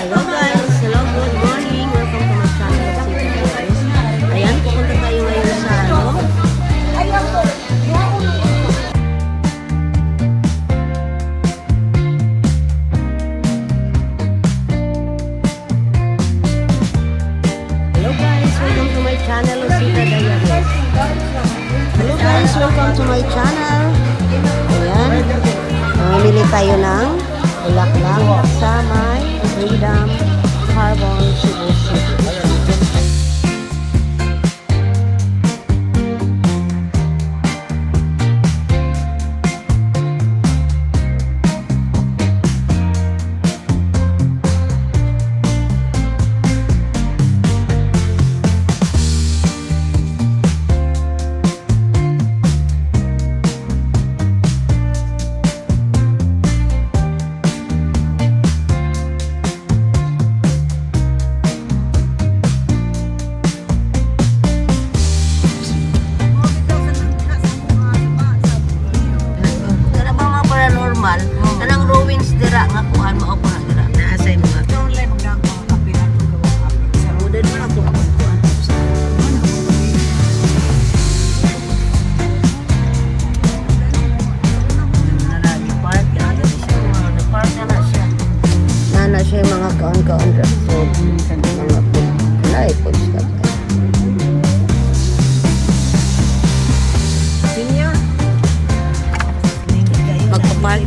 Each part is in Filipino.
Hello guys! Hello, good morning! Welcome to my channel, City Guys. Ayan, pupunta tayo ngayon sa ano? Hello guys! Welcome to my channel, Lucita Diaries. Hello guys! Welcome to my channel. Ayan. Mamili tayo ng bulaklak sa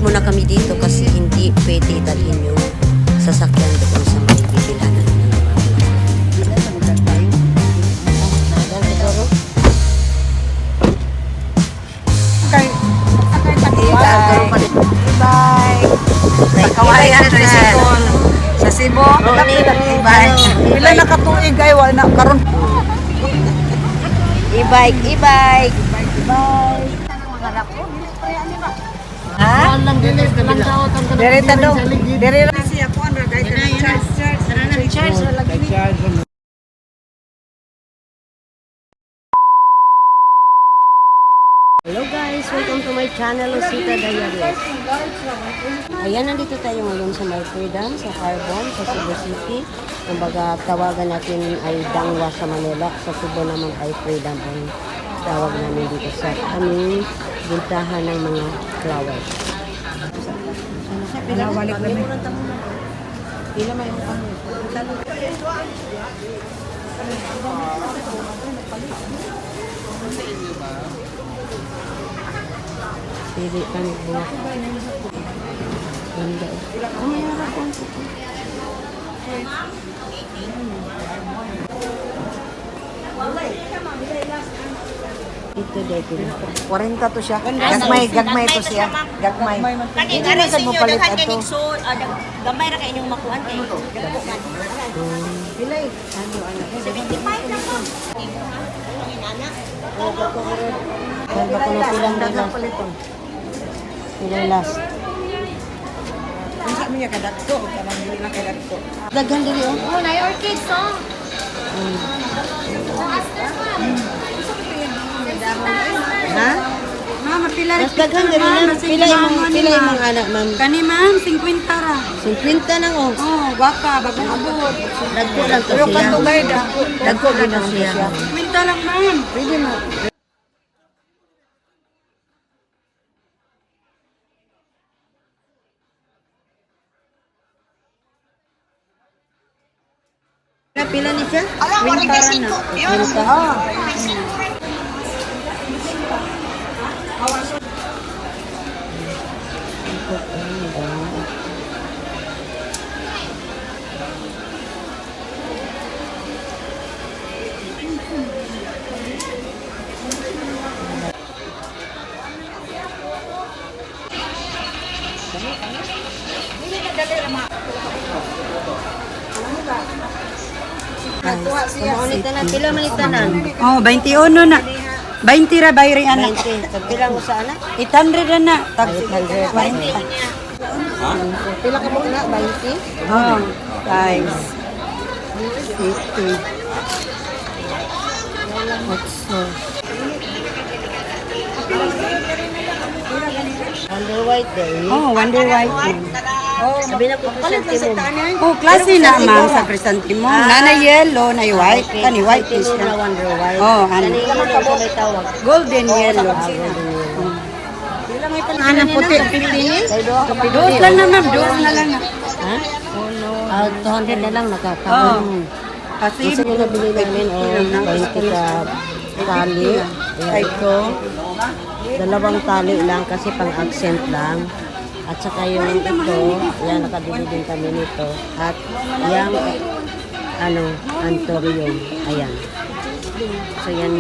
muna kami dito kasi hindi pwede dalhin yung sasakyan doon sa may bibilanan. Bye! Bye! May kawayan tricycle. Sa Cebu, Oh, Bye. Pila na katuig ay wala na karon. E-bike, e-bike. Ha? Dere ta do. Dere ra siya ko ano guys. Charge charge. Charge na lagi. Hello guys, welcome to my channel, Lucita Diaries. Ayan, nandito tayo ngayon sa My Freedom, sa Carbon, sa Cebu City. Kumbaga, tawagan natin ay Dangwa sa Manila. Sa Cebu naman ay Freedom ang tawag namin dito sa aming bintahan ng mga flowers. Pila balik na mi. Pila may kami. Pili kami buhat. Ganda. Oh, may harap ang Ito dito. 40 to siya. Gagmay, gagmay to siya. Gagmay. Kani Hindi na sa mo inyo palit so ah, gamay ra kay inyong makuan kay. Eh. Ano ano. 75 na po. Yan ba kung pilang Dagang paliton. Pilang last? Ang sabi niya kadagko, kanang dili na kadagko. Daghan dili oh. Oh, na orchid song. Ha? Mama, pila Mas daghan dili na. Pila imong pila imong anak ma'am. Kani ma'am, 50 ra. 50 nang oh. Oh, gwapa, bagong abot. Dagko lang to siya. bayda. Dagko din na siya. 50 lang ma'am. Pwede mo. Pila ni siya? Ala, 45 yun. Pinta. Na. Pila man itanan? Oh, 21 na. 20 ra bayri anak. 20. Pag pila mo sa anak? 800 ra na. Tag 800. 20. Pila ka mo na? 20? Oh, times 80. Otso. Under white din. Oh, Wonder White. Oh, Sabi na po presente mo. oh klase na ma'am sa presente mo. Nana yellow, na white, kani white is na na. wonder white. Oh, ano. Kanina lang sa may tawag. Golden yellow. Ah, golden yellow. Ano puti? Dos lang na ma'am, dos na lang. Ha? Ah, 200 na lang Oh. nakakawin. Kasi Kasi yung nabili namin, oh, 20 ka tali. Ayan, ito. Dalawang tali lang kasi pang accent lang. At saka yung ito, yan, nakabili din kami nito. At yung, ano, antorium. Ayan. So yan,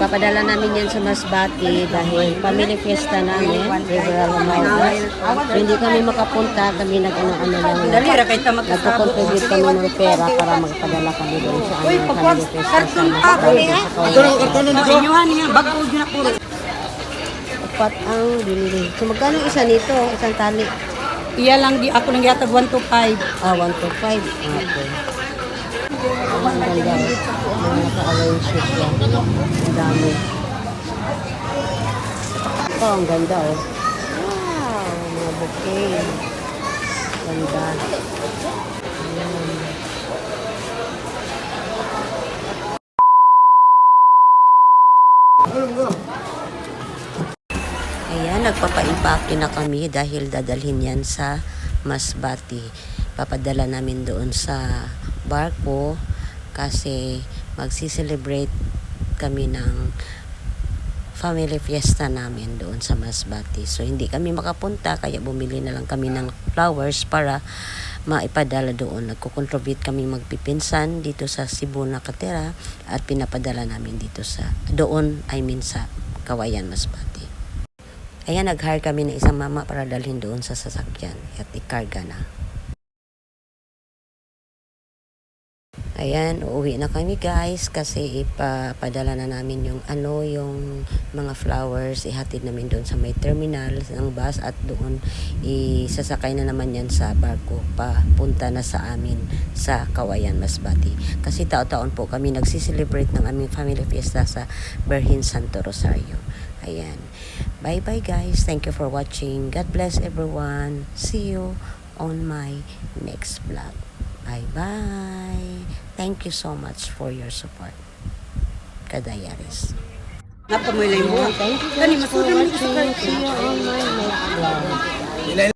papadala namin yan sa Masbati dahil family fiesta namin, Riberal Romanas. So hindi kami makapunta, kami nag-ano-ano lang. Nagko-contribute kami ng pera para magpadala kami doon sa aming family fiesta sa Masbati. sa Kawayan. Inyuhan niya, bago yun na puro. Apat ang binili. So magkano isa nito? Isang tali? Iya lang di ako nang yatag 1 to 5. Ah, 1 to 5. Okay. Ang ganda. Ito, ang ganda oh. Wow, mga bouquet. Ganda. Ayan. Ayan, nagpapaimpake na kami dahil dadalhin yan sa Masbati. Papadala namin doon sa barko kasi magsiselebrate kami ng family fiesta namin doon sa Masbati. So, hindi kami makapunta kaya bumili na lang kami ng flowers para maipadala doon. Nagko-contribute kami magpipinsan dito sa Cebu nakatira at pinapadala namin dito sa doon, I mean sa Kawayan, Masbati. Ayan, nag-hire kami ng isang mama para dalhin doon sa sasakyan at ikarga na. Ayan, uuwi na kami guys kasi ipapadala na namin yung ano, yung mga flowers, ihatid namin doon sa may terminal ng bus at doon isasakay na naman yan sa barko papunta na sa amin sa Kawayan, Masbati. Kasi taon-taon po kami nagsiselebrate ng aming family fiesta sa Berhin Santo Rosario. Ayan. Bye-bye guys. Thank you for watching. God bless everyone. See you on my next vlog. Bye-bye. Thank you so much for your support. Kadayaris. Napamoy lang mo. Thank you Kani guys for watching. See you on my next vlog.